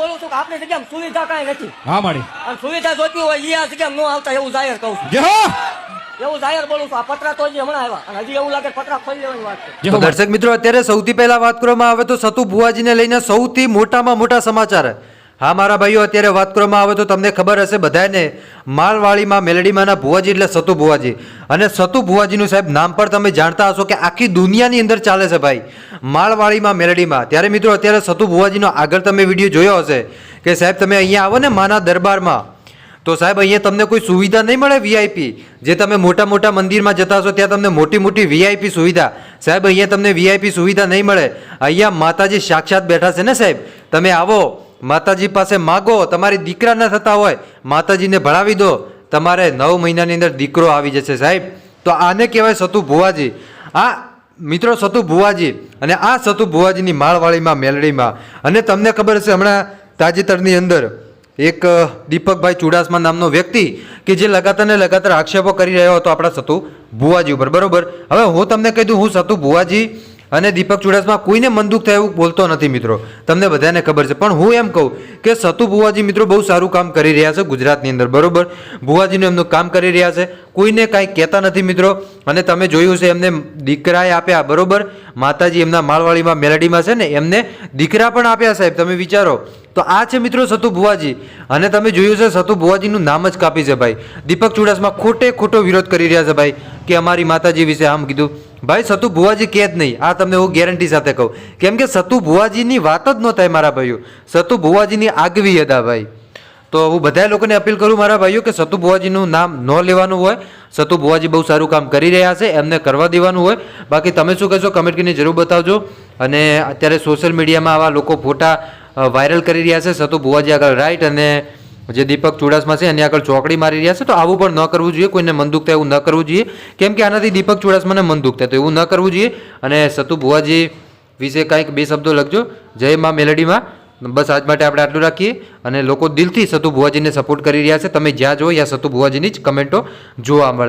બોલું છું કે આપણી જગ્યામાં સુવિધા કાંઈ નથી. હા માડી. અને સુવિધા જોતી હોય ઈ આ જગ્યામાં ન આવતા એવું જાહેર કહું છું. એવું જાહેર બોલું છું. આ પતરા તો હમણાં આવ્યા. અને હજી એવું લાગે પતરા ખોલી લેવાની વાત છે. દર્શક મિત્રો અત્યારે સૌથી પહેલા વાત કરવામાં આવે તો સતુ ભુવાજીને લઈને સૌથી મોટામાં મોટા સમાચાર. હા, મારા ભાઈઓ, અત્યારે વાત કરવામાં આવે તો તમને ખબર હશે બધાને માલવાળીમાં મેલડીમાંના ભુવાજી એટલે સતુ ભુવાજી. અને સતુ ભુવાજીનું સાહેબ નામ પર તમે જાણતા હશો કે આખી દુનિયાની અંદર ચાલે છે ભાઈ માલવાળીમાં મેલડીમાં. ત્યારે મિત્રો, અત્યારે સતુ ભુવાજીનો આગળ તમે વીડિયો જોયો હશે કે સાહેબ તમે અહીંયા આવો ને માના દરબારમાં. તો સાહેબ, અહીંયા તમને કોઈ સુવિધા નહીં મળે વીઆઈપી જે તમે મોટા મોટા મંદિરમાં જતા હશો, ત્યાં તમને મોટી મોટી વીઆઈપી સુવિધા. સાહેબ, અહીંયા તમને વીઆઈપી સુવિધા નહીં મળે. અહીંયા માતાજી સાક્ષાત બેઠા છે ને સાહેબ? તમે આવો. માતાજી પાસે માગો, તમારી દીકરા ન થતા હોય, માતાજીને ભણાવી દો. તમારે નવ મહિનાની અંદર દીકરો આવી જશે સાહેબ. તો આને કહેવાય સતુ ભુવાજી. આ મિત્રો સતુ ભુવાજી અને આ સતુ ભુવાજીની માળવાળીમાં, મેલડીમાં. અને તમને ખબર હશે હમણાં તાજેતરની અંદર એક દીપકભાઈ ચુડાસમા નામનો વ્યક્તિ કે જે લગાતાર ને લગાતાર આક્ષેપો કરી રહ્યો હતો આપણા સતુ ભુવાજી ઉપર. બરાબર? હવે હું તમને કહી દઉં, હું સતુ ભુવાજી અને દીપક ચુડાસમા કોઈને મન દુઃખ થાય એવું બોલતો નથી મિત્રો. તમને બધાને ખબર છે. પણ હું એમ કહું કે સતુ ભુવાજી મિત્રો બહુ સારું કામ કરી રહ્યા છે ગુજરાતની અંદર, બરોબર? ભુવાજીનું એમનું કામ કરી રહ્યા છે. કોઈને કાંઈ કહેતા નથી મિત્રો. અને તમે જોયું છે એમને દીકરાએ આપ્યા, બરોબર? માતાજી એમના માળવાડીમાં મેલડીમાં છે ને, એમને દીકરા પણ આપ્યા સાહેબ, તમે વિચારો. તો આ છે મિત્રો સતુ ભુવાજી. અને તમે જોયું છે સતુ ભુવાજીનું નામ જ કાપી છે ભાઈ. દીપક ચુડાસમા ખોટે ખોટો વિરોધ કરી રહ્યા છે ભાઈ, કે અમારી માતાજી વિશે આમ કીધું. ભાઈ, સતુ ભુવાજી કે જ નહીં. આ તમને હું ગેરંટી સાથે કહું. કેમ કે સતુ ભુવાજીની વાત જ ન થાય મારા ભાઈઓ. સતુ ભુવાજીની આગવી હતા ભાઈ. તો હું બધા લોકોને અપીલ કરું મારા ભાઈઓ કે સતુ ભુવાજીનું નામ ન લેવાનું હોય. સતુ ભુવાજી બહુ સારું કામ કરી રહ્યા છે, એમને કરવા દેવાનું હોય. બાકી તમે શું કહેશો કમેન્ટ કરીને જરૂર બતાવજો. અને અત્યારે સોશિયલ મીડિયામાં આવા લોકો ફોટા વાયરલ કરી રહ્યા છે. સતુ ભુવાજી આગળ રાઈટ અને જે દીપક ચુડાસમા છે, એની આગળ ચોકડી મારી રહ્યા છે, તો આવું પણ ન કરવું જોઈએ. કોઈને મન દુખતા એવું ન કરવું જોઈએ. કેમ કે આનાથી દીપક ચુડાસમાને મન દુખતા તો એવું ન કરવું જોઈએ. અને સતુ ભુવાજી વિશે કાંઈક બે શબ્દો લખજો. જય મા મેલડીમાં. બસ આજ માટે આપણે આટલું રાખીએ. અને લોકો દિલથી સતુ ભુવાજીને સપોર્ટ કરી રહ્યા છે. તમે જ્યાં જો યા સતુ ભુવાજીની જ કમેન્ટો જોવા મળે.